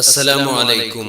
അസ്സലാമു അലൈക്കും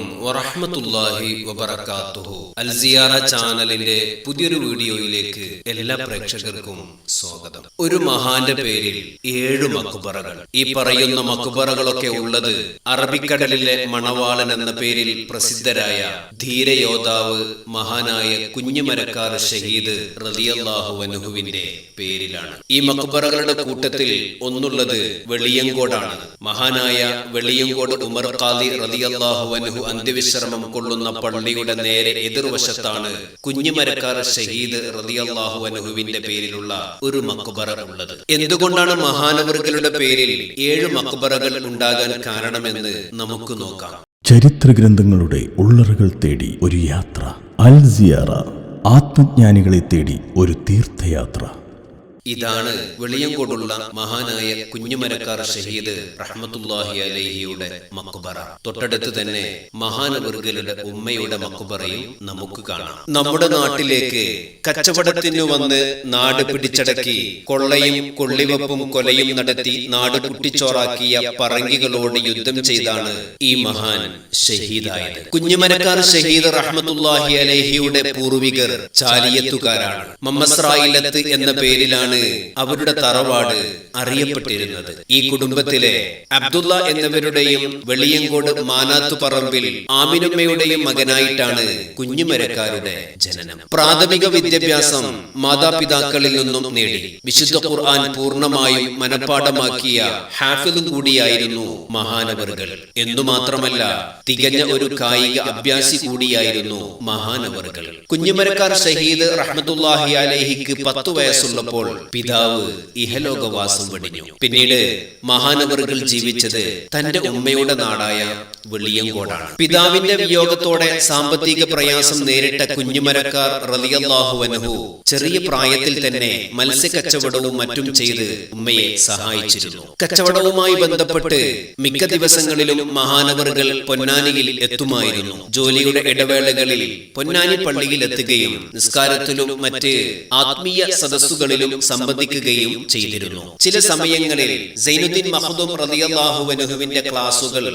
വബറകാതുഹു അൽ സിയാറ ചാനലിന്റെ പുതിയൊരു വീഡിയോയിലേക്ക് എല്ലാ പ്രേക്ഷകർക്കും സ്വാഗതം. ഒരു മഹാന്റെ പേരിൽ ഏഴ് മക്കുബറകൾ ഈ പറയുന്ന മക്കുബറകളൊക്കെ ഉള്ളത് അറബിക്കടലിലെ മണവാളൻ എന്ന പേരിൽ പ്രസിദ്ധരായ ധീരയോദ്ധാവ് മഹാനായ കുഞ്ഞുമരക്കാർ ഷഹീദ് റളിയല്ലാഹു വനുഹുവിന്റെ പേരിലാണ്. ഈ മക്കുബറകളുടെ കൂട്ടത്തിൽ ഒന്നുള്ളത് വെളിയങ്കോടാണ്. മഹാനായ വെളിയങ്കോട് ഉമർ ഖാദി റളിയല്ലാഹു അൻഹു അന്ത്യവിശ്രമം കൊള്ളുന്ന പള്ളിയുടെ നേരെ എതിർവശത്താണ് കുഞ്ഞുമരക്കാർ ഷഹീദ് റളിയല്ലാഹു അൻഹുവിന്റെ പേരിലുള്ള ഒരു മക്ബറ ഉള്ളത്. എന്തുകൊണ്ടാണ് മഹാനവറുകളുടെ പേരിൽ ഏഴ് മക്ബറകൾ ഉണ്ടാകാൻ കാരണമെന്ന് നമുക്ക് നോക്കാം. ചരിത്ര ഗ്രന്ഥങ്ങളുടെ ഉള്ളറുകൾ തേടി ഒരു യാത്ര. അൽ സിയാറ ആത്മജ്ഞാനികളെ തേടി ഒരു തീർത്ഥയാത്ര. ഇതാണ് വെളിയങ്കോടുള്ള മഹാനായ കുഞ്ഞുമരക്കാർ ഷഹീദ് റഹ്മത്തുല്ലാഹി അലഹിയുടെ മക്കുബറ തൊട്ടടുത്ത് തന്നെ മഹാനവർഗലുടെ ഉമ്മയുടെ മക്കുബറയും നമുക്ക് കാണാം. നമ്മുടെ നാട്ടിലേക്ക് കച്ചവടത്തിനു വന്ന് നാട് പിടിച്ചടക്കി കൊള്ളയും കൊള്ളിവപ്പും കൊലയും നടത്തി നാട് കുട്ടിച്ചോറാക്കിയ പറങ്കികളോട് യുദ്ധം ചെയ്താണ് ഈ മഹാൻ ഷഹീദായത്. കുഞ്ഞുമരക്കാർ ഷഹീദ് റഹ്മത്തുല്ലാഹി അലഹിയുടെ പൂർവികർ ചാലിയത്തുകാരാണ്. മമ്മസ്രായിലത്ത് എന്ന പേരിലാണ് അവരുടെ തറവാട് അറിയപ്പെട്ടിരുന്നത്. ഈ കുടുംബത്തിലെ അബ്ദുള്ള എന്നിവരുടെയും വെളിയങ്കോട് മാനാത്തു പറമ്പിൽ ആമിനുമ്മയുടെയും മകനായിട്ടാണ് കുഞ്ഞുമരക്കാരുടെ ജനനം. പ്രാഥമിക വിദ്യാഭ്യാസം മാതാപിതാക്കളിൽ നിന്നും നേടി. വിശുദ്ധ ഖുർആൻ പൂർണമായും മനഃപ്പാടമാക്കിയ ഹാഫിദും കൂടിയായിരുന്നു മഹാനവറുകൾ. എന്നു മാത്രമല്ല തികഞ്ഞ ഒരു കായിക അഭ്യാസി കൂടിയായിരുന്നു മഹാനവറുകൾ. കുഞ്ഞുമരക്കാർ ഷഹീദ് റഹ്മത്തുല്ലാഹി അലഹിക്ക് പത്തു വയസ്സുള്ളപ്പോൾ പിതാവ് ഇഹലോകവാസം വെടിഞ്ഞു. പിന്നീട് മഹാനവറുകൾ ജീവിച്ചത് തന്റെ ഉമ്മയുടെ നാടായ വെളിയങ്കോടാണ്. പിതാവിന്റെ വിയോഗത്തോടെ സാമ്പത്തിക പ്രയാസം നേരിട്ട കുഞ്ഞുമരക്കാർ റളിയല്ലാഹു അൻഹു ചെറിയ പ്രായത്തിൽ തന്നെ മത്സ്യ കച്ചവടവും മറ്റും ചെയ്ത് ഉമ്മയെ സഹായിച്ചിരുന്നു. കച്ചവടവുമായി ബന്ധപ്പെട്ട് മിക്ക ദിവസങ്ങളിലും മഹാനവറുകൾ പൊന്നാനിയിൽ എത്തുമായിരുന്നു. ജോലിയുടെ ഇടവേളകളിൽ പൊന്നാനി പള്ളിയിൽ എത്തുകയും നിസ്കാരത്തിലും മറ്റ് ആത്മീയ സദസ്സുകളിലും സംബന്ധിക്കുകയും ചെയ്തിരുന്നു. ചില സമയങ്ങളിൽ സൈനുദ്ദീൻ മഹദൂം റളിയല്ലാഹുവിന്റെ ക്ലാസുകൾ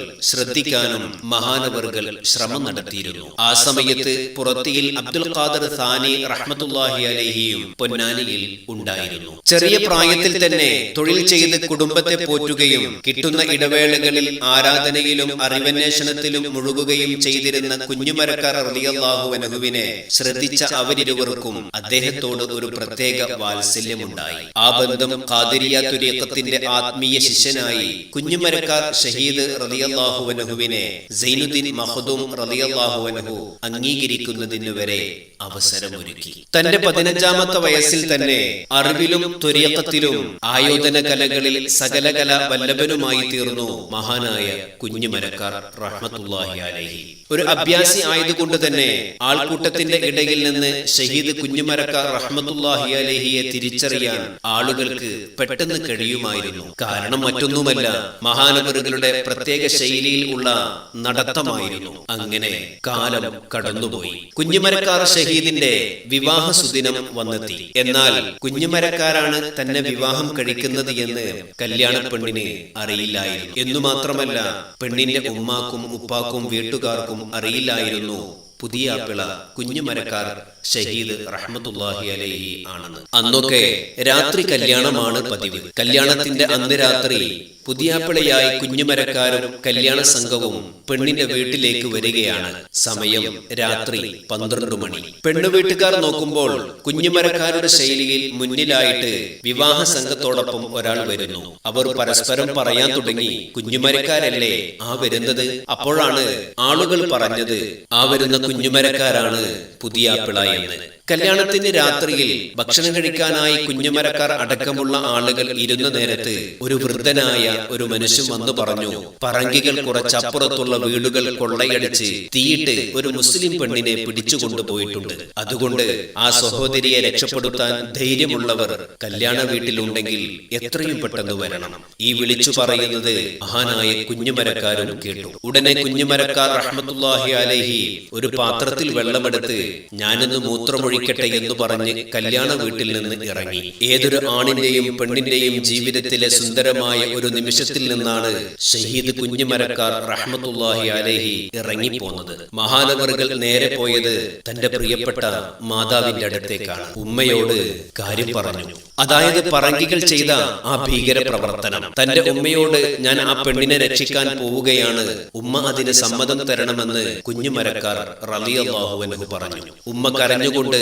ശ്രദ്ധിക്കാനും മഹാനവറുകൾ ശ്രമം നടത്തിയിരുന്നു. ആ സമയത്ത് പുറത്തിയിൽ അബ്ദുൽ ഖാദർ സാനി റഹ്മത്തുല്ലാഹി അലഹിയും പൊന്നാനിയിൽ ഉണ്ടായിരുന്നു. ചെറിയ പ്രായത്തിൽ തന്നെ തൊഴിൽ ചെയ്ത് കുടുംബത്തെ പോറ്റുകയും കിട്ടുന്ന ഇടവേളകളിൽ ആരാധനയിലും അറിവന്വേഷണത്തിലും മുഴുകുകയും ചെയ്തിരുന്ന കുഞ്ഞുമരക്കാർ റളിയല്ലാഹു അൻഹുവിനെ ശ്രദ്ധിച്ച അവരിരുവർക്കും അദ്ദേഹത്തോട് ഒരു പ്രത്യേക വാത്സല്യമുണ്ടായി. ആ ബന്ധം ഖാദിരിയ തുരീക്കത്തിന്റെ ആത്മീയ ശിഷ്യനായി കുഞ്ഞുമരക്കാർ ഷഹീദ് റളിയല്ലാഹു അൻഹുവിനെ സൈനുദ്ദീൻ മഹദും റളിയല്ലാഹു അൻഹു അംഗീകരിക്കുന്നതിന് വരെ അവസരമൊരുക്കി. തന്റെ പതിനഞ്ചാമത്തെ വയസ്സിൽ തന്നെ അറിവിലും ത്വരീക്കത്തിലും ആയോധന കലകളിൽ സകലകല വല്ലഭനുമായി തീർന്നു മഹാനായ കുഞ്ഞുമരക്കാർ റഹ്മത്തുല്ലാഹി അലൈഹി. ഒരു അഭ്യാസി ആയതുകൊണ്ട് തന്നെ ആൾക്കൂട്ടത്തിന്റെ ഇടയിൽ നിന്ന് ഷഹീദ് കുഞ്ഞുമരക്കാർ റഹ്മത്തുല്ലാഹി അലഹിയെ തിരിച്ചറിയാൻ ആളുകൾക്ക് പെട്ടെന്ന് കഴിയുമായിരുന്നു. കാരണം മറ്റൊന്നുമല്ല മഹാനവറുകളുടെ പ്രത്യേക ശൈലിയിൽ ഉള്ള നടത്തമായിരുന്നു. അങ്ങനെ കാലം കടന്നുപോയി. കുഞ്ഞുമരക്കാർ ഷഹീദിന്റെ വിവാഹ സുദിനം വന്നെത്തി. എന്നാൽ കുഞ്ഞുമരക്കാരാണ് തന്നെ വിവാഹം കഴിക്കുന്നത് എന്ന് കല്യാണ പെണ്ണിന് അറിയില്ലായിരുന്നു. എന്നു മാത്രമല്ല പെണ്ണിന്റെ ഉമ്മാക്കും ഉപ്പാക്കും വീട്ടുകാർക്കും അറിയില്ലായിരുന്നു. പുതിയ പിള കുഞ്ഞുമരക്കാർ ഷഹീദ് റഹ്മത്തുല്ലാഹി അലൈഹി ആണെന്ന്. അന്നൊക്കെ രാത്രി കല്യാണമാണ് പതിവ്. കല്യാണത്തിന്റെ അന്ന് രാത്രി പുതിയാപ്പിളയായി കുഞ്ഞുമരക്കാരും കല്യാണ സംഘവും പെണ്ണിന്റെ വീട്ടിലേക്ക് വരികയാണ്. സമയം രാത്രി പന്ത്രണ്ട് മണി. പെണ്ണ് വീട്ടുകാർ നോക്കുമ്പോൾ കുഞ്ഞുമരക്കാരുടെ ശൈലിയിൽ മുന്നിലായിട്ട് വിവാഹ സംഘത്തോടൊപ്പം ഒരാൾ വരുന്നു. അവർ പരസ്പരം പറയാൻ തുടങ്ങി കുഞ്ഞുമരക്കാരല്ലേ? ആ വരുന്നത്? അപ്പോഴാണ് ആളുകൾ പറഞ്ഞത് ആ വരുന്ന കുഞ്ഞുമരക്കാരാണ് പുതിയാപ്പിള എന്ന് കല്യാണത്തിന് രാത്രിയിൽ ഭക്ഷണം കഴിക്കാനായി കുഞ്ഞുമരക്കാർ അടക്കമുള്ള ആളുകൾ ഇരുന്ന നേരത്ത് ഒരു വൃദ്ധനായ ഒരു മനുഷ്യൻ വന്നു പറഞ്ഞു. പറങ്കികൾ കുറച്ചപ്പുറത്തുള്ള വീടുകൾ കൊള്ളയടിച്ച് തീയിട്ട് ഒരു മുസ്ലിം പെണ്ണിനെ പിടിച്ചുകൊണ്ടുപോയിട്ടുണ്ട് അതുകൊണ്ട് ആ സഹോദരിയെ രക്ഷപ്പെടുത്താൻ ധൈര്യമുള്ളവർ കല്യാണ വീട്ടിലുണ്ടെങ്കിൽ എത്രയും പെട്ടെന്ന് വരണം. ഈ വിളിച്ചു പറയുന്നത് മഹാനായ കുഞ്ഞുമരക്കാരും കേട്ടു. ഉടനെ കുഞ്ഞുമരക്കാർ റഹ്മത്തുല്ലാഹി അലൈഹി ഒരു പാത്രത്തിൽ വെള്ളമെടുത്ത് ഞാനിന്ന് മൂത്രമൊഴി ഒഴിക്കട്ടെ എന്ന് പറഞ്ഞ് കല്യാണ വീട്ടിൽ നിന്ന് ഇറങ്ങി. ഏതൊരു ആണിന്റെയും പെണ്ണിന്റെയും ജീവിതത്തിലെ സുന്ദരമായ ഒരു നിമിഷത്തിൽ നിന്നാണ് ഷഹീദ് കുഞ്ഞുമരക്കാർ റഹ്മത്തുല്ലാഹി അലേഹി ഇറങ്ങിപ്പോന്നത്. മഹാനവറുകൾ നേരെ പോയത് തന്റെ പ്രിയപ്പെട്ട മാതാവിന്റെ അടുത്തേക്കാണ്. ഉമ്മയോട് കാര്യം പറഞ്ഞു. അതായത് പറങ്കികൾ ചെയ്ത ആ ഭീകര പ്രവർത്തനം തന്റെ ഉമ്മയോട് ഞാൻ ആ പെണ്ണിനെ രക്ഷിക്കാൻ പോവുകയാണ്. ഉമ്മ അതിന് സമ്മതം തരണമെന്ന് കുഞ്ഞുമരക്കാർ റലിയല്ലാഹുവനഹു പറഞ്ഞു. ഉമ്മ കരഞ്ഞുകൊണ്ട്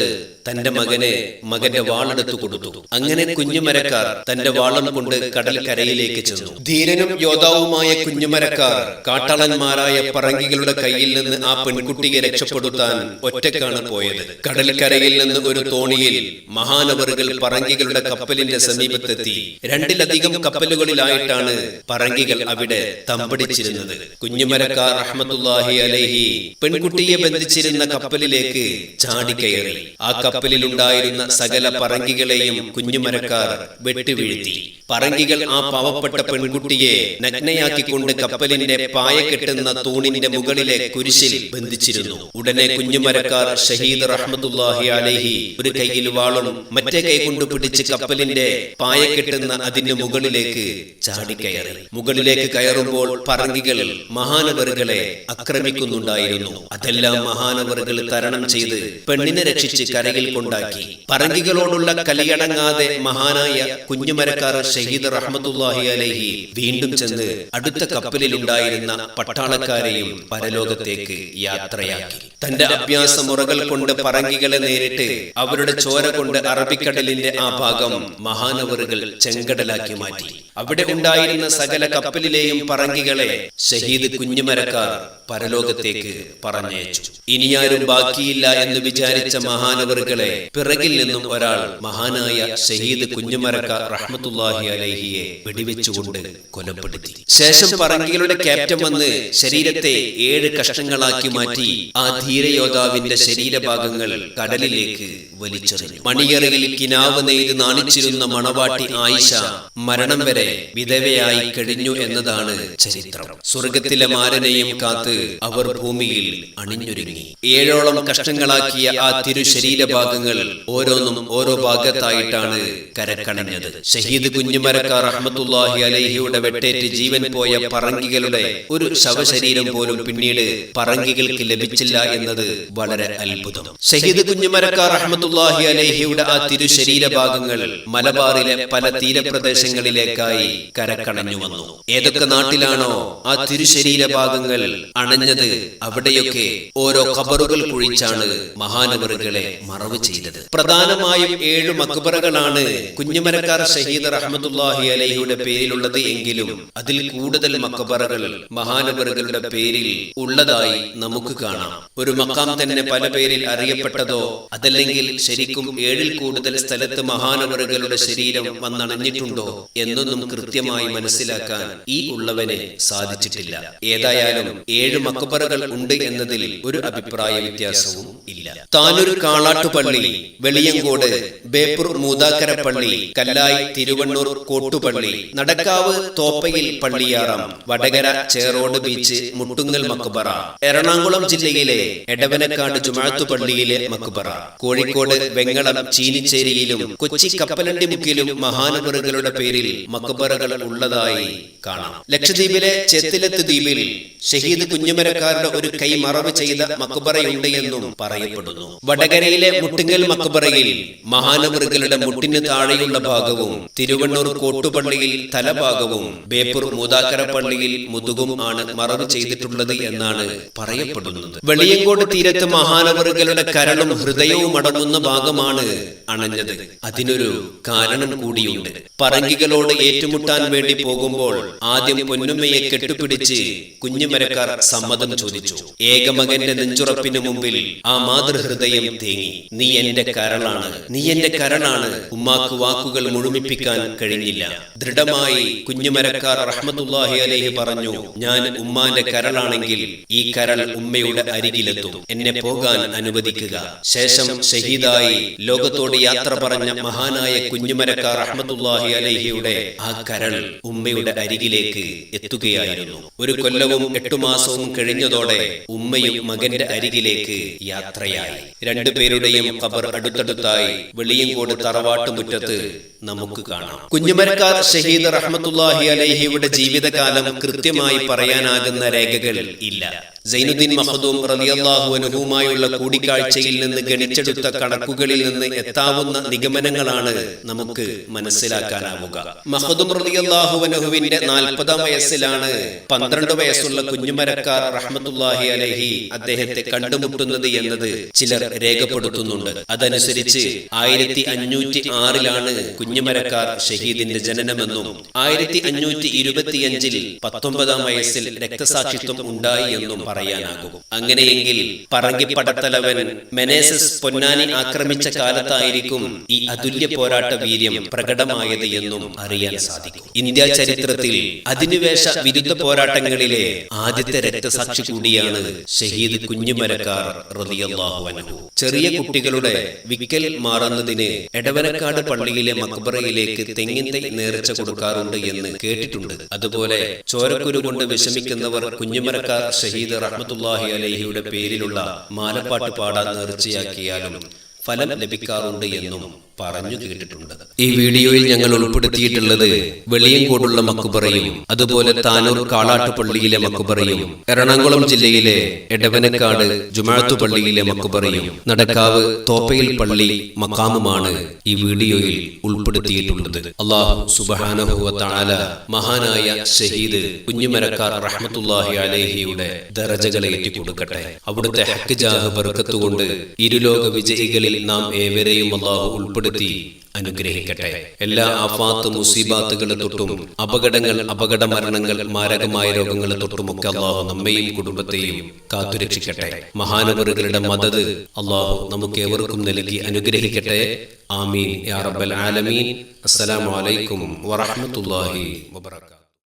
തന്റെ മകനെ മകന്റെ വാളെടുത്തു കൊടുത്തു. അങ്ങനെ കുഞ്ഞുമരക്കാർ തന്റെ വാളം കൊണ്ട് കടൽ കരയിലേക്ക് ചെന്നു. ധീരനും യോദ്ധാവുമായ കുഞ്ഞുമരക്കാർ കാട്ടാളന്മാരായ പറങ്കികളുടെ കയ്യിൽ നിന്ന് ആ പെൺകുട്ടിയെ രക്ഷപ്പെടുത്താൻ ഒറ്റക്കാണ് പോയത്. കടൽക്കരയിൽ നിന്ന് ഒരു തോണിയിൽ മഹാനവറുകൾ പറങ്കികളുടെ കപ്പലിന്റെ സമീപത്തെത്തി. രണ്ടിലധികം കപ്പലുകളിലായിട്ടാണ് പറങ്കികൾ അവിടെ തമ്പടിച്ചിരുന്നത്. കുഞ്ഞുമരക്കാർ അഹമ്മദ് അലൈഹി പെൺകുട്ടിയെ ബന്ധിച്ചിരുന്ന കപ്പലിലേക്ക് ചാടിക്കയറി. ആ കപ്പലിലുണ്ടായിരുന്ന സകല പറങ്കികളെയും കുഞ്ഞുമരക്കാർ വെട്ടിവീഴ്ത്തി. പറങ്കികൾ ആ പാവപ്പെട്ട പെൺകുട്ടിയെ നഗ്നയാക്കിക്കൊണ്ട് കപ്പലിന്റെ പായ കെട്ടുന്ന തൂണിന്റെ മുകളിലെ കുരിശിൽ ബന്ധിച്ചിരുന്നു. ഉടനെ കുഞ്ഞുമരക്കാർ ഷഹീദ് റഹ്മത്തുല്ലാഹി അലൈഹി ഒരു കൈയിൽ വാളും മറ്റേ കൈ കൊണ്ട് പിടിച്ച് കപ്പലിന്റെ പായ കെട്ടുന്ന അതിന്റെ മുകളിലേക്ക് ചാടിക്കയറി. മുകളിലേക്ക് കയറുമ്പോൾ പറങ്കികൾ മഹാനവറുകളെ ആക്രമിക്കുന്നുണ്ടായിരുന്നു. അതെല്ലാം മഹാനവറുകൾ തരണം ചെയ്ത് പെണ്ണിനെ രക്ഷിച്ച് കരയിൽ കൊണ്ടാക്കി. പറങ്കികളോടുള്ള കലിയടങ്ങാതെ മഹാനായ കുഞ്ഞുമരക്കാർ ഷഹീദ് റഹ്മത്തുല്ലാഹി അലഹി വീണ്ടും ചെന്ന് അടുത്ത കപ്പലിലുണ്ടായിരുന്ന പട്ടാളക്കാരെയും പരലോകത്തേക്ക് യാത്രയാക്കി. തന്റെ അഭ്യാസ മുറകൾ കൊണ്ട് പറങ്കികളെ നേരിട്ട് അവരുടെ ചോര കൊണ്ട് അറബിക്കടലിന്റെ ആ ഭാഗം മഹാനവറുകൾ ചെങ്കടലാക്കി മാറ്റി. അവിടെ ഉണ്ടായിരുന്ന സകല കപ്പലിലെയും പറങ്കികളെ ഷഹീദ് കുഞ്ഞുമരക്കാർ പരലോകത്തേക്ക് പറഞ്ഞയച്ചു. ഇനിയാരും ബാക്കിയില്ല എന്ന് വിചാരിച്ച മഹാനവറുകളെ പിറകിൽ നിന്നും ഒരാൾ മഹാനായ ഷഹീദ് കുഞ്ഞുമരക്ക റഹ്മത്തുല്ലാഹി അലഹിയെ വെടിവെച്ചുകൊണ്ട് കൊലപ്പെടുത്തി. ശേഷം പറങ്കികളുടെ ക്യാപ്റ്റൻ വന്ന് ശരീരത്തെ ഏഴ് കഷ്ണങ്ങളാക്കി മാറ്റി ആ ധീരയോദ്ധാവിന്റെ ശരീരഭാഗങ്ങൾ കടലിലേക്ക് വലിച്ചെറിഞ്ഞു. മണിയറയിൽ കിനാവ് നെയ്ത് നാണിച്ചിരുന്ന മണവാട്ടി ആയിഷ മരണം വരെ വിധവയായി കഴിഞ്ഞു എന്നതാണ് ചരിത്രം. സ്വർഗത്തിലെ മാരനെയും കാത്ത് അവർ ഭൂമിയിൽ അണിഞ്ഞൊരുങ്ങി. ഏഴോളം കഷ്ണങ്ങളാക്കിയ ആ തിരു ശരീരഭാഗങ്ങൾ ഓരോന്നും ഓരോ ഭാഗത്തായിട്ടാണ് കരക്കണഞ്ഞത്. ഷഹീദ് കുഞ്ഞുമരക്കാർ അഹമ്മത്തുല്ലാഹി അലഹിയുടെ വെട്ടേറ്റ് ജീവൻ പോയ പറങ്കികളുടെ ഒരു ശവശരീരം പോലും പിന്നീട് പറങ്കികൾക്ക് ലഭിച്ചില്ല എന്നത് വളരെ അത്ഭുതം. ഷഹീദ് കുഞ്ഞുമരക്കാർ അഹമ്മത്തുല്ലാഹി അലഹിയുടെ ആ തിരു ശരീരഭാഗങ്ങൾ മലബാറിലെ പല തീരപ്രദേശങ്ങളിലേക്കായി കരക്കണഞ്ഞു വന്നു. ഏതൊക്കെ നാട്ടിലാണോ ആ തിരുശരീരഭാഗങ്ങൾ അണഞ്ഞത് അവിടെയൊക്കെ ഓരോ ഖബറുകൾ കുഴിച്ചാണ് മഹാനവറുകളെ മറവ് ചെയ്തത്. പ്രധാനമായും ഏഴ് മക്ബറകളാണ് കുഞ്ഞുമരക്കാർ ഷഹീദ് റഹ്മത്തുല്ലാഹി അലഹിയുടെ പേരിലുള്ളത് എങ്കിലും അതിൽ കൂടുതൽ മക്ബറകൾ മഹാനവറുകളുടെ പേരിൽ ഉള്ളതായി നമുക്ക് കാണാം. ഒരു മക്കാം തന്നെ പല പേരിൽ അറിയപ്പെട്ടതോ അതല്ലെങ്കിൽ ശരിക്കും ഏഴിൽ കൂടുതൽ സ്ഥലത്ത് മഹാനവറുകളുടെ ശരീരം വന്നണഞ്ഞിട്ടുണ്ടോ എന്നൊന്നും കൃത്യമായി മനസ്സിലാക്കാൻ ഈ ഉള്ളവനെ സാധിച്ചിട്ടില്ല. ഏതായാലും ഏഴ് മക്ബറകൾ ഉണ്ട് എന്നതിൽ ഒരു അഭിപ്രായ വ്യത്യാസവും ഇല്ല. താനൂർ കാളാട്ടുപള്ളി വെളിയങ്കോട് ബേപ്പൂർ മൂതാക്കര പള്ളി കല്ലായി തിരുവണ്ണൂർ കോട്ടുപള്ളി നടക്കാവ് തോപ്പയിൽ പള്ളിയാറം വടകര ചേറോട് ബീച്ച് മുട്ടുങ്ങൽ മക്ബറ എറണാകുളം ജില്ലയിലെ എടവനക്കാട് ജുമാത്തു പള്ളിയിലെ മക്ബറ കോഴിക്കോട് വെങ്ങളം ചീനിച്ചേരിയിലും കൊച്ചി കപ്പലണ്ടിമുക്കിലും മഹാനവറുകളുടെ പേരിൽ മക്ബറകൾ ഉള്ളതായി കാണാം. ലക്ഷദ്വീപിലെ ചെത്തിലത്ത് ദ്വീപിൽ ഷഹീദ് കുഞ്ഞുമരക്കാരുടെ ഒരു കൈ മറവ് ചെയ്ത മക്കുപറയുണ്ട് എന്നും പറയപ്പെടുന്നു വടകരയിലെ മുട്ടിങ്ങൽ മക്ബറയിൽ മഹാനവറുകളുടെ മുട്ടിന് താഴെയുള്ള ഭാഗവും തിരുവണ്ണൂർ കോട്ടുപള്ളിയിൽ തലഭാഗവും ബേപ്പൂർ മൂതാക്കര പള്ളിയിൽ മുതുകും ആണ് മറവ് ചെയ്തിട്ടുള്ളത് എന്നാണ് പറയപ്പെടുന്നത്. വെളിയങ്കോട് തീരത്ത് മഹാനവറുകളുടെ കരളും ഹൃദയവും അടങ്ങുന്ന ഭാഗമാണ് അണഞ്ഞത്. അതിനൊരു കാരണം കൂടിയുണ്ട്. പറങ്കികളോട് ഏറ്റുമുട്ടാൻ വേണ്ടി പോകുമ്പോൾ ആദ്യം പൊന്നുമ്മയെ കെട്ടുപിടിച്ച് കുഞ്ഞുമരക്കാർ സമ്മതം ചോദിച്ചു. ഏകമകന്റെ നെഞ്ചുറപ്പിന് മുമ്പിൽ ആ മാതൃഹൃദയം തേങ്ങി. നീ എന്റെ കരളാണ്. നീ എന്റെ കരളാണ്. ഉമ്മാക്ക് വാക്കുകൾ മുഴുമിപ്പിക്കാൻ കഴിഞ്ഞില്ല. ദൃഢമായി കുഞ്ഞുമരക്കാർ റഹ്മത്തുല്ലാഹി അലൈഹി പറഞ്ഞു ഞാൻ ഉമ്മാന്റെ കരളാണെങ്കിൽ ഈ കരൾ ഉമ്മയുടെ അരികിലെത്തും. എന്നെ പോകാൻ അനുവദിക്കുക. ശേഷം ഷഹീദായി ലോകത്തോട് യാത്ര പറഞ്ഞ മഹാനായ കുഞ്ഞുമരക്കാർ റഹ്മത്തുല്ലാഹി അലഹിയുടെ ആ കരൾ ഉമ്മയുടെ അരികിലേക്ക് എത്തുകയായിരുന്നു. ഒരു കൊല്ലവും എട്ടു മാസവും കഴിഞ്ഞതോടെ ഉമ്മയും മകന്റെ അരികിലേക്ക് യാത്രയായി. യാത്രയായി രണ്ടുപേരുടെയും ഖബർ അടുത്തടുത്തായി വെളിയങ്കോട് തറവാട്ടുമുറ്റത്ത് നമുക്ക് കാണാം. കുഞ്ഞുമരക്കാർ ഷഹീദ് റഹ്മത്തുല്ലാഹി അലൈഹിയുടെ ജീവിതകാലം കൃത്യമായി പറയാനാകുന്ന രേഖകൾ ഇല്ല. സൈനുദ്ദീൻ മഹദൂം റളിയല്ലാഹു അൻഹുമായുള്ള കൂടിക്കാഴ്ചയിൽ നിന്ന് ഗണിച്ചെടുത്ത കണക്കുകളിൽ നിന്ന് എത്താവുന്ന നിഗമനങ്ങളാണ് നമുക്ക് മനസ്സിലാക്കാനാവുക. മഹദൂം റളിയല്ലാഹു അൻഹുവിന്റെ നാൽപ്പതാം വയസ്സിലാണ് പന്ത്രണ്ട് വയസ്സുള്ള കുഞ്ഞുമരക്കാർ റഹ്മത്തുല്ലാഹി അലൈഹി അദ്ദേഹത്തെ കണ്ടുമുട്ടുന്നത് എന്നത് ചിലർ രേഖപ്പെടുത്തുന്നുണ്ട്. അതനുസരിച്ച് ആയിരത്തി അഞ്ഞൂറ്റി ആറിലാണ് കുഞ്ഞുമരക്കാർ ഷഹീദിന്റെ ജനനമെന്നും ആയിരത്തി അഞ്ഞൂറ്റി ഇരുപത്തിയഞ്ചിൽ പത്തൊമ്പതാം വയസ്സിൽ രക്തസാക്ഷിത്വം ഉണ്ടായി എന്നും പറയാനാകും. അങ്ങനെയെങ്കിൽ പറങ്കിപ്പടത്തലവൻ മെനേസസ് പൊന്നാനി ആക്രമിച്ച കാലത്തായിരിക്കും ഈ അതുല്യ പോരാട്ട വീര്യം പ്രകടമായത് എന്നും അറിയാൻ സാധിക്കും. ഇന്ത്യ ചരിത്രത്തിൽ അധിനിവേശ വിരുദ്ധ പോരാട്ടങ്ങളിലെ ആദ്യത്തെ രക്തസാക്ഷി കൂടിയാണ് ഷഹീദ് കുഞ്ഞുമരക്കാർ റളിയല്ലാഹു അൻഹു. ചെറിയ കുട്ടികളുടെ വിക്കൽ മാറുന്നതിന് എടവനക്കാട് പള്ളിയിലെ മക്ബറയിലേക്ക് തെങ്ങിൻ തൈ നേർച്ച കൊടുക്കാറുണ്ട് എന്ന് കേട്ടിട്ടുണ്ട്. അതുപോലെ ചോരക്കുരു കൊണ്ട് വിഷമിക്കുന്നവർ കുഞ്ഞുമരക്കാർ ഷഹീദ് റഹ്മത്തുല്ലാഹി അലഹിയുടെ പേരിലുള്ള മാലപ്പാട്ട് പാടാൻ നേർച്ചയാക്കിയാലും ഫലം ലഭിക്കാറുണ്ട് എന്നും പറഞ്ഞു കേട്ടിട്ടുണ്ട്. ഈ വീഡിയോയിൽ ഞങ്ങൾ ഉൾപ്പെടുത്തിയിട്ടുള്ളത് വെളിയങ്കോടുള്ള മക്കുപറയും അതുപോലെ താനൂർ കാളാട്ടുപള്ളിയിലെ മക്കുപറയും എറണാകുളം ജില്ലയിലെ എടവനക്കാട് ജുമാഴത്തു പള്ളിയിലെ മക്കുപറയും നടക്കാവ് തോപ്പയിൽ പള്ളി മക്കാമുമാണ് ഈ വീഡിയോയിൽ ഉൾപ്പെടുത്തിയിട്ടുള്ളത്. അള്ളാഹു തആല മഹാനായ ഷഹീദ് കുഞ്ഞുമരക്കാർ റഹ്മത്തുല്ലാഹി അലൈഹിയുടെ ദറജകളെ കൊടുക്കട്ടെ അവിടുത്തെ ഹക്ക് ജാഹ് ബർക്കത്തുകൊണ്ട് ഇരുലോക വിജയികളിൽ നാം ഏവരെയും അള്ളാഹു ഉൾപ്പെടുത്തി. അനുഗ്രഹിക്കട്ടെ. എല്ലാ ആഫാത്ത് മുസീബാത്തുകളെ തൊട്ടും അപകടങ്ങൾ അപകട മരണങ്ങൾ മാരകമായ രോഗങ്ങളെ തൊട്ടുമൊക്കെ അള്ളാഹു നമ്മയും കുടുംബത്തെയും കാത്തുരക്ഷിക്കട്ടെ. മഹാനവറുകളുടെ മദത് അള്ളാഹു നമുക്ക് ഏവർക്കും നൽകി അനുഗ്രഹിക്കട്ടെ. ആമീൻ. യാ റബ്ബൽ ആലമീൻ. അസ്സലാമു അലൈക്കും വറഹ്മത്തുള്ളാഹി വബറകാതുഹു